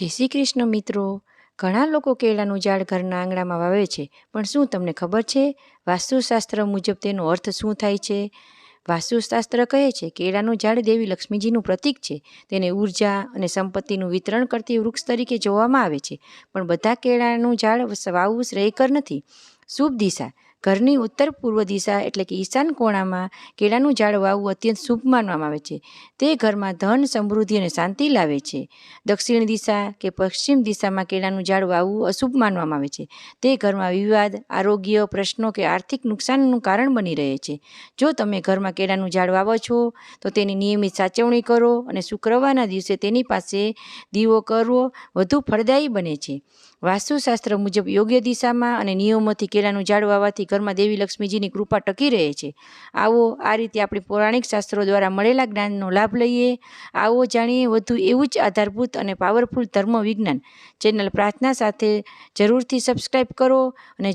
જય શ્રી કૃષ્ણ મિત્રો. ઘણા લોકો કેળાનું ઝાડ ઘરના આંગણામાં વાવે છે, પણ શું તમને ખબર છે? વાસ્તુશાસ્ત્ર મુજબ તેનો અર્થ શું થાય છે? વાસ્તુશાસ્ત્ર કહે છે, કેળાનું ઝાડ દેવી લક્ષ્મીજીનું પ્રતીક છે. તેને ઊર્જા અને સંપત્તિનું વિતરણ કરતી વૃક્ષ તરીકે જોવામાં આવે છે. પણ બધા કેળાનું ઝાડ વાવવું શ્રેયકર નથી. શુભ દિશા. ઘરની ઉત્તર પૂર્વ દિશા એટલે કે ઈશાન કોણામાં કેળાનું ઝાડ વાવવું અત્યંત શુભ માનવામાં આવે છે. તે ઘરમાં ધન, સમૃદ્ધિ અને શાંતિ લાવે છે. દક્ષિણ દિશા કે પશ્ચિમ દિશામાં કેળાનું ઝાડ વાવવું અશુભ માનવામાં આવે છે. તે ઘરમાં વિવાદ, આરોગ્ય, પ્રશ્નો કે આર્થિક નુકસાનનું કારણ બની રહે છે. જો તમે ઘરમાં કેળાનું ઝાડ વાવો છો, તો તેની નિયમિત સાચવણી કરો અને શુક્રવારના દિવસે તેની પાસે દીવો કરવો વધુ ફળદાયી બને છે. વાસ્તુશાસ્ત્ર મુજબ યોગ્ય દિશામાં અને નિયમોથી કેળાનું ઝાડ વાવવાથી ઘરમાં દેવી લક્ષ્મીજીની કૃપા ટકી રહે છે. આવો આ રીતે આપણે પૌરાણિક શાસ્ત્રો દ્વારા મળેલા જ્ઞાનનો લાભ લઈએ. આવો જાણીએ વધુ એવું જ આધારભૂત અને પાવરફુલ ધર્મ વિજ્ઞાન ચેનલ પ્રાર્થના સાથે જરૂરથી સબસ્ક્રાઈબ કરો અને